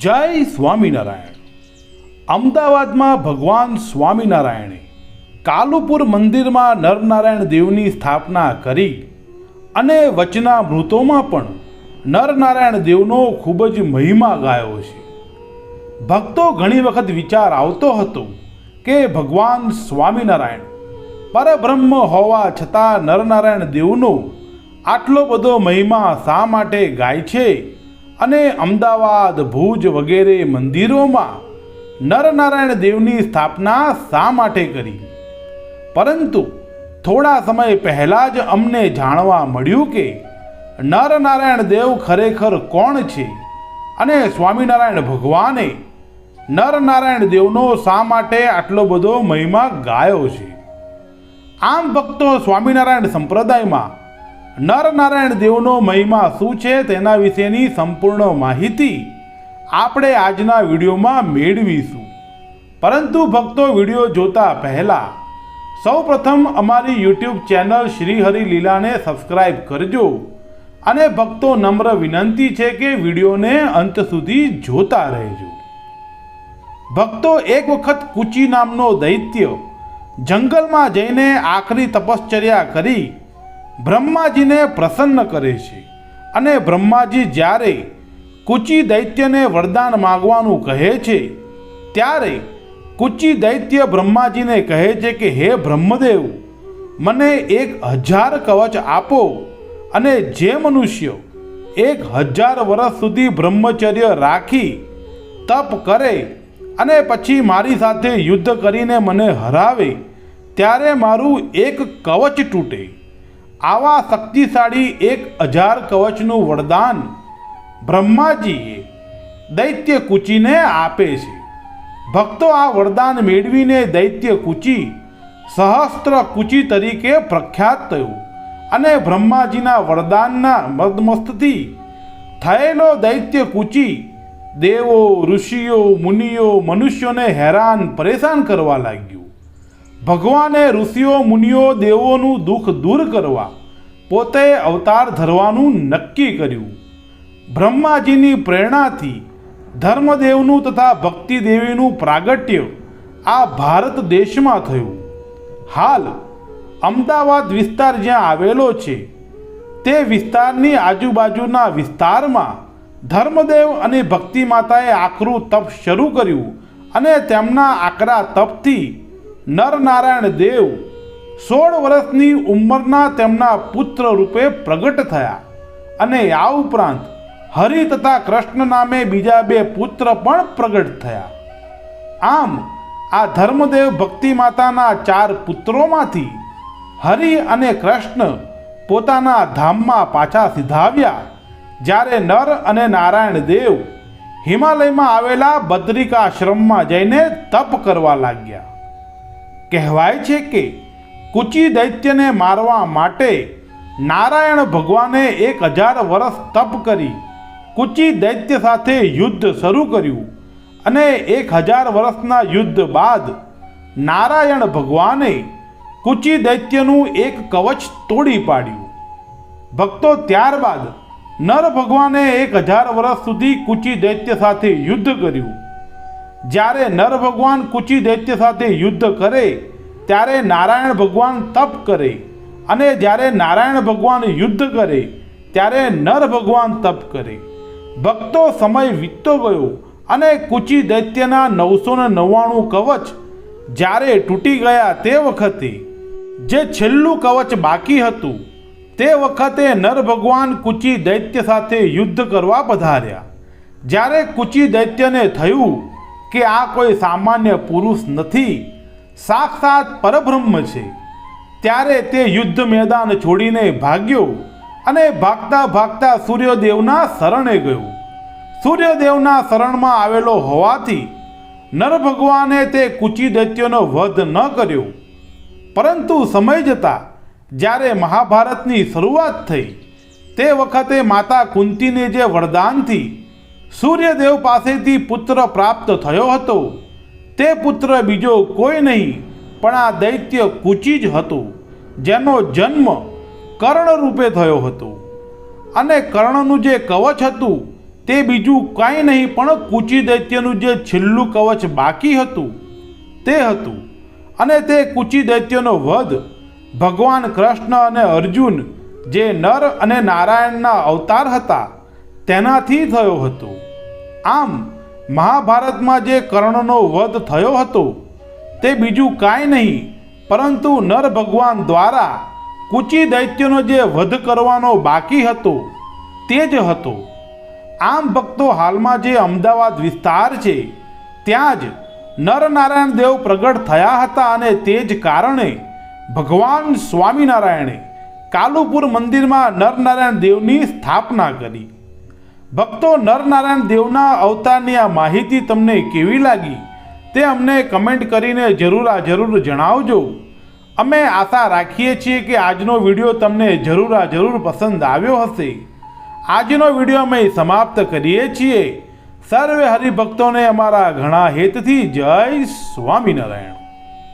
જય સ્વામિનારાયણ. અમદાવાદમાં ભગવાન સ્વામિનારાયણે કાલુપુર મંદિરમાં નરનારાયણ દેવની સ્થાપના કરી અને વચના મૃતોમાં પણ નરનારાયણ દેવનો ખૂબ જ મહિમા ગાયો છે. ભક્તો ઘણી વખત વિચાર આવતો હતો કે ભગવાન સ્વામિનારાયણ પરબ્રહ્મ હોવા છતાં નરનારાયણ દેવનો આટલો બધો મહિમા શા માટે ગાય છે? અને અમદાવાદ, ભુજ વગેરે મંદિરોમાં નરનારાયણ દેવની સ્થાપના શા માટે કરી? પરંતુ થોડા સમય પહેલાં જ અમને જાણવા મળ્યું કે નરનારાયણ દેવ ખરેખર કોણ છે અને સ્વામિનારાયણ ભગવાને નરનારાયણ દેવનો શા માટે આટલો બધો મહિમા ગાયો છે? આમ ભક્તો સ્વામિનારાયણ સંપ્રદાયમાં નરનારાયણ દેવનો મહિમા શું છે તેના વિશેની સંપૂર્ણ માહિતી આપણે આજના વિડીયોમાં મેળવીશું. પરંતુ ભક્તો વીડિયો જોતા પહેલાં સૌપ્રથમ અમારી યુટ્યુબ ચેનલ શ્રી હરિ લીલાને સબસ્ક્રાઈબ કરજો અને ભક્તો નમ્ર વિનંતી છે કે વિડીયોને અંત સુધી જોતા રહેજો. ભક્તો એક વખત કુચી નામનો દૈત્ય જંગલમાં જઈને આખરી તપશ્ચર્યા કરી બ્રહ્માજીને પ્રસન્ન કરે છે. અને બ્રહ્માજી જ્યારે કુચી દૈત્યને વરદાન માગવાનું કહે છે, ત્યારે કુચી દૈત્ય બ્રહ્માજીને કહે છે કે, હે બ્રહ્મદેવ, મને એક હજાર કવચ આપો અને જે મનુષ્ય એક હજાર વર્ષ સુધી બ્રહ્મચર્ય રાખી, તપ કરે અને પછી મારી સાથે યુદ્ધ કરીને મને હરાવે, ત્યારે મારું એક કવચ તૂટે. આવા શક્તિશાળી એક હજાર કવચનું વરદાન બ્રહ્માજીએ દૈત્ય કુચીને આપે છે. ભક્તો આ વરદાન મેળવીને દૈત્ય કુચી સહસ્ત્ર કુચી તરીકે પ્રખ્યાત થયું અને બ્રહ્માજીના વરદાનના મદમસ્તથી થયેલો દૈત્ય કુચી દેવો, ઋષિઓ, મુનિઓ, મનુષ્યોને હેરાન, પરેશાન કરવા લાગ્યું. ભગવાને ઋષિઓ, મુનિઓ, દેવોનું દુઃખ દૂર કરવા પોતે અવતાર ધરવાનું નક્કી કર્યું. બ્રહ્માજીની પ્રેરણાથી ધર્મદેવનું તથા ભક્તિ દેવીનું પ્રાગટ્ય આ ભારત દેશમાં થયું. હાલ અમદાવાદ વિસ્તાર જ્યાં આવેલો છે, તે વિસ્તારની આજુબાજુના વિસ્તારમાં ધર્મદેવ અને ભક્તિ માતાએ આકરું તપ શરૂ કર્યું અને તેમના આકરા તપથી નરનારાયણ દેવ સોળ વર્ષની ઉંમરના તેમના પુત્ર રૂપે પ્રગટ થયા અને આ ઉપરાંત હરિ તથા કૃષ્ણ નામે બીજા બે પુત્ર પણ પ્રગટ થયા. આમ, આ ધર્મદેવ ભક્તિ માતાના ચાર પુત્રોમાંથી હરિ અને કૃષ્ણ પોતાના ધામમાં પાછા સિધાવ્યા, જ્યારે નર અને નારાયણ દેવ હિમાલયમાં આવેલા બદ્રિકાશ્રમમાં જઈને તપ કરવા લાગ્યા. કહેવાય છે કે કુચી દૈત્યને મારવા માટે નારાયણ ભગવાને એક હજાર વર્ષ તપ કરી કુચી દૈત્ય સાથે યુદ્ધ શરૂ કર્યું અને એક હજાર વર્ષના યુદ્ધ બાદ નારાયણ ભગવાને કુચી દૈત્યનું એક કવચ તોડી પાડ્યું. ભક્તો, ત્યારબાદ નર ભગવાને એક હજાર વર્ષ સુધી કુચી દૈત્ય સાથે યુદ્ધ કર્યું. જ્યારે નર ભગવાન કુચી દૈત્ય સાથે યુદ્ધ કરે, ત્યારે નારાયણ ભગવાન તપ કરે અને જ્યારે નારાયણ ભગવાન યુદ્ધ કરે, ત્યારે નર ભગવાન તપ કરે. ભક્તો સમય વીતતો ગયો અને કુચી દૈત્યના નવસો ને નવ્વાણું કવચ જ્યારે તૂટી ગયા તે વખતે, જે છેલ્લું કવચ બાકી હતું, તે વખતે નર ભગવાન કુચી દૈત્ય સાથે યુદ્ધ કરવા પધાર્યા. જ્યારે કુચી દૈત્યને થયું કે આ કોઈ સામાન્ય પુરુષ નથી, સાક્ષાત પરબ્રહ્મ છે. ત્યારે તે યુદ્ધ મેદાન છોડીને ભાગ્યો અને ભાગતા ભાગતા સૂર્યદેવના શરણે ગયો. સૂર્યદેવના શરણમાં આવેલો હોવાથી નર ભગવાને તે કુચી દૈત્યનો વધ ન કર્યો. પરંતુ સમય જતાં જ્યારે મહાભારતની શરૂઆત થઈ, તે વખતે માતા કુંતીને જે વરદાનથી સૂર્યદેવ પાસેથી પુત્ર પ્રાપ્ત થયો હતો. તે પુત્ર બીજો કોઈ નહીં, પણ આ દૈત્ય કુચી જ હતો, જેનો જન્મ કર્ણ રૂપે થયો હતો. અને કર્ણનું જે કવચ હતું, તે બીજું કાંઈ નહીં, પણ કુચી દૈત્યનું જે છેલ્લું કવચ બાકી હતું, તે હતું. અને તે કુચી દૈત્યનો વધ ભગવાન કૃષ્ણ અને અર્જુન, જે નર અને નારાયણના અવતાર હતા તેનાથી થયો હતો. આમ, મહાભારતમાં જે કર્ણનો વધ થયો હતો, તે બીજું કાંઈ નહીં, પરંતુ નર ભગવાન દ્વારા કુચી દૈત્યનો જે વધ કરવાનો બાકી હતો, તે જ હતો. આમ ભક્તો હાલમાં જે અમદાવાદ વિસ્તાર છે, ત્યાં જ નરનારાયણ દેવ પ્રગટ થયા હતા અને તે જ કારણે ભગવાન સ્વામિનારાયણે કાલુપુર મંદિરમાં નરનારાયણ દેવની સ્થાપના કરી. ભક્તો નરનારાયણ દેવના અવતારની આ માહિતી તમને કેવી લાગી? તે અમને કમેન્ટ કરીને જરૂર આ જરૂર જણાવજો. અમે આશા રાખીએ છીએ કે આજનો વીડિયો તમને જરૂર આ જરૂર પસંદ આવ્યો હશે. આજનો વીડિયો અમે સમાપ્ત કરીએ છીએ. સર્વે હરિભક્તોને અમારા ઘણા હેતથી જય સ્વામિનારાયણ.